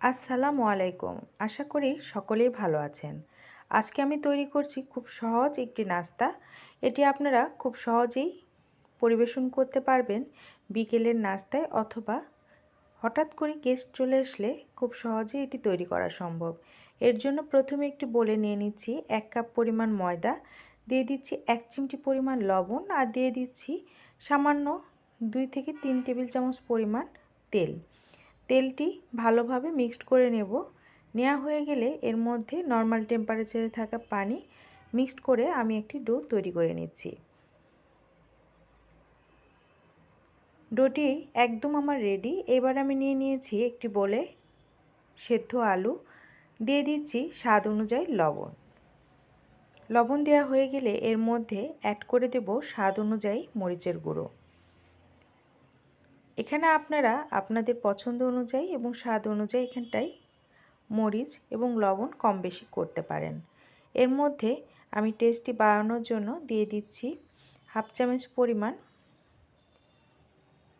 আসসালামু আলাইকুম। আশা করি সকলেই ভালো আছেন। আজকে আমি তৈরি করছি খুব সহজ একটি নাস্তা। এটি আপনারা খুব সহজেই পরিবেশন করতে পারবেন বিকেলের নাস্তায় অথবা হঠাৎ করে গেস্ট চলে আসলে খুব সহজেই এটি তৈরি করা সম্ভব। এর জন্য প্রথমে একটি বলে নিয়ে নিচ্ছি এক কাপ পরিমাণ ময়দা, দিয়ে দিচ্ছি এক চিমটি পরিমাণ লবণ আর দিয়ে দিচ্ছি সামান্য দুই থেকে তিন টেবিল চামচ পরিমাণ তেল। তেলটি ভালোভাবে মিক্সড করে নেব। নেওয়া হয়ে গেলে এর মধ্যে নর্মাল টেম্পারেচারে থাকা পানি মিক্সড করে আমি একটি ডো তৈরি করে নিচ্ছি। ডোটি একদম আমার রেডি। এবার আমি নিয়ে নিয়েছি একটি বলে সেদ্ধ আলু। দিয়ে দিচ্ছি স্বাদ অনুযায়ী লবণ। লবণ দেওয়া হয়ে গেলে এর মধ্যে অ্যাড করে দেব স্বাদ অনুযায়ী মরিচের গুঁড়ো। এখানে আপনারা আপনাদের পছন্দ অনুযায়ী এবং স্বাদ অনুযায়ী এখানটায় মরিচ এবং লবণ কম বেশি করতে পারেন। এর মধ্যে আমি টেস্টটি বাড়ানোর জন্য দিয়ে দিচ্ছি হাফ চামচ পরিমাণ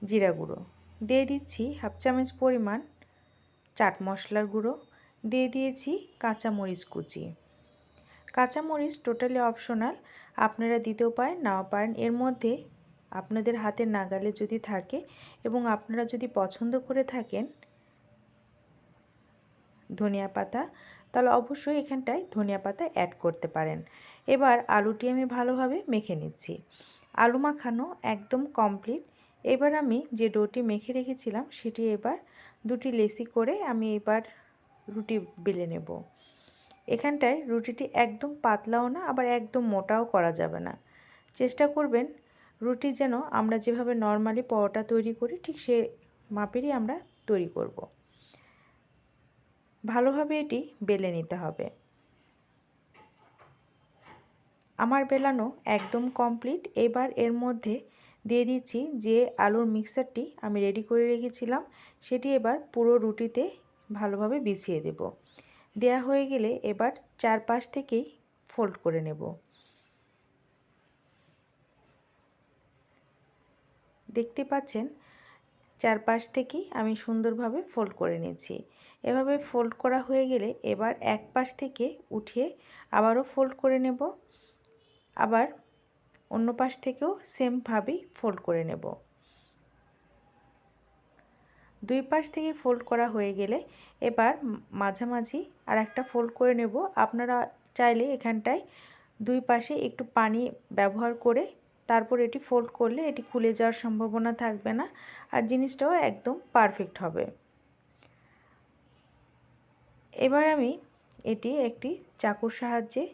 জিরা গুঁড়ো। দিয়ে দিচ্ছি হাফ চামচ পরিমাণ চাট মশলার গুঁড়ো। দিয়ে দিয়েছি কাঁচা মরিচ কুচি। কাঁচা মরিচ টোটালি অপশনাল আপনারা দিতেও পারেন, নাও পারেন। এর মধ্যে আপনাদের হাতের নাগালে যদি থাকে এবং আপনারা যদি পছন্দ করে থাকেন ধনিয়া পাতা, তাহলে অবশ্যই এখানটায় ধনিয়া পাতা অ্যাড করতে পারেন। এবার আলুটি আমি ভালোভাবে মেখে নিচ্ছি। আলু মাখানো একদম কমপ্লিট এবার আমি যে ডোটি মেখে রেখেছিলাম, সেটি এবার দুটি লেসি করে আমি এবার রুটি বেলে নেব। এখানটায় রুটিটি একদম পাতলাও না, আবার একদম মোটাও করা যাবে না। চেষ্টা করবেন রুটি যেন আমরা যেভাবে নর্মালি পরোটা তৈরি করি, ঠিক সে মাপেরই আমরা তৈরি করব। ভালোভাবে এটি বেলে নিতে হবে। আমার বেলানো একদম কমপ্লিট এবার এর মধ্যে দিয়ে দিচ্ছি যে আলুর মিক্সারটি আমি রেডি করে রেখেছিলাম, সেটি এবার পুরো রুটিতে ভালোভাবে বিছিয়ে দেব। দেয়া হয়ে গেলে এবার চারপাশ থেকেই ফোল্ড করে নেব। দেখতে পাচ্ছেন, চারপাশ থেকেই আমি সুন্দরভাবে ফোল্ড করে নিয়েছি। এভাবে ফোল্ড করা হয়ে গেলে এবার এক পাশ থেকে উঠিয়ে আবারও ফোল্ড করে নেব। আবার অন্য পাশ থেকেও সেমভাবেই ফোল্ড করে নেব। দুই পাশ থেকে ফোল্ড করা হয়ে গেলে এবার মাঝামাঝি আর একটা ফোল্ড করে নেব। আপনারা চাইলে এখানটায় দুই পাশে একটু পানি ব্যবহার করে তারপর এটি ফোল্ড করলে এটি খুলে যাওয়ার সম্ভাবনা থাকবে না আর জিনিসটাও একদম পারফেক্ট হবে। এবার আমি এটি একটি চাকুর সাহায্যে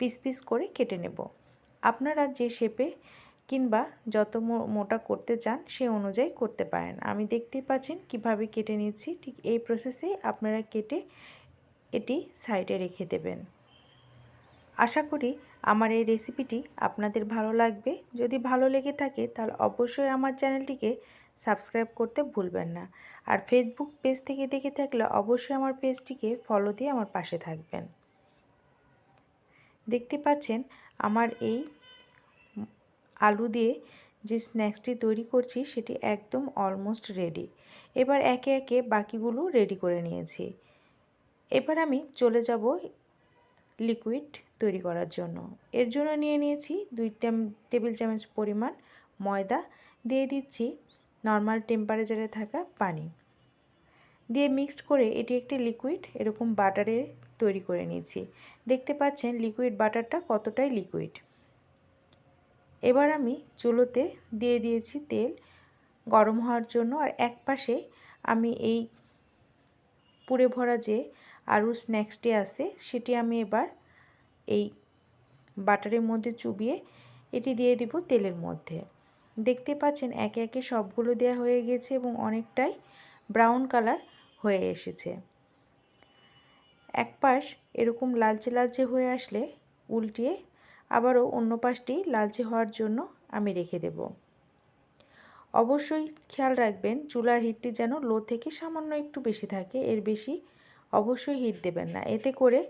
পিস পিস করে কেটে নেব। আপনারা যে শেপে কিংবা যত মোটা করতে চান সে অনুযায়ী করতে পারেন। আমি দেখতেই পাচ্ছেন কীভাবে কেটে নিচ্ছি ঠিক এই প্রসেসে আপনারা কেটে এটি সাইডে রেখে দেবেন। আশা করি আমার এই রেসিপিটি আপনাদের ভালো লাগবে। যদি ভালো লেগে থাকে, তাহলে অবশ্যই আমার চ্যানেলটিকে সাবস্ক্রাইব করতে ভুলবেন না। আর ফেসবুক পেজ থেকে দেখে থাকলে অবশ্যই আমার পেজটিকে ফলো দিয়ে আমার পাশে থাকবেন। দেখতে পাচ্ছেন, আমার এই আলু দিয়ে যে স্ন্যাক্সটি তৈরি করছি, সেটি একদম অলমোস্ট রেডি এবার একে একে বাকিগুলো রেডি করে নিয়েছি। এবার আমি চলে যাব লিকুইড তৈরি করার জন্য। এর জন্য নিয়ে নিয়েছি দুই টেবিল চামচ পরিমাণ ময়দা। দিয়ে দিচ্ছি নর্মাল টেম্পারেচারে থাকা পানি। দিয়ে মিক্সড করে এটি একটি লিকুইড এরকম বাটারে তৈরি করে নিয়েছি। দেখতে পাচ্ছেন লিকুইড বাটারটা কতটাই লিকুইড এবার আমি চুলোতে দিয়ে দিয়েছি তেল গরম হওয়ার জন্য। আর এক পাশে আমি এই পুড়ে ভরা যে আরও স্ন্যাক্সটি আছে, সেটি আমি এবার এই বাটারের মধ্যে চুবিয়ে এটি দিয়ে দিব তেলের মধ্যে। দেখতে পাচ্ছেন একে একে সবগুলো দেওয়া হয়ে গেছে এবং অনেকটাই ব্রাউন কালার হয়ে এসেছে। এক পাশ এরকম লালচে লালচে হয়ে আসলে উল্টিয়ে আবারও অন্য পাশটি লালচে হওয়ার জন্য আমি রেখে দেব। অবশ্যই খেয়াল রাখবেন চুলার হিটটি যেন লো থেকে সামান্য একটু বেশি থাকে, এর বেশি অবশ্যই হিট দেবেন না। এতে করে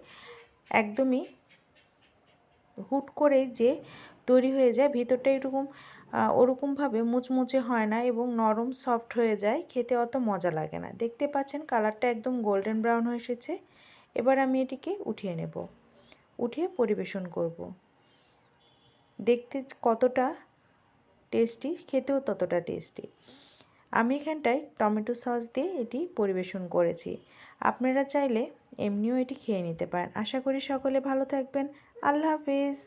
একদমই হুট করে যে তৈরি হয়ে যায়, ভিতরটা এরকম ওরকমভাবে মুচমুচে হয় না এবং নরম সফট হয়ে যায়, খেতে অত মজা লাগে না। দেখতে পাচ্ছেন কালারটা একদম গোল্ডেন ব্রাউন হয়ে এসেছে। এবার আমি এটিকে উঠিয়ে নেব। উঠিয়ে পরিবেশন করব। দেখতে কতটা টেস্টি, খেতেও ততটা টেস্টি। আমি এখানটায় টমেটো সস দিয়ে এটি পরিবেশন করেছি। আপনারা চাইলে এমনিও এটি খেয়ে নিতে পারেন। আশা করি সকলে ভালো থাকবেন। আল্লাহ হাফিজ।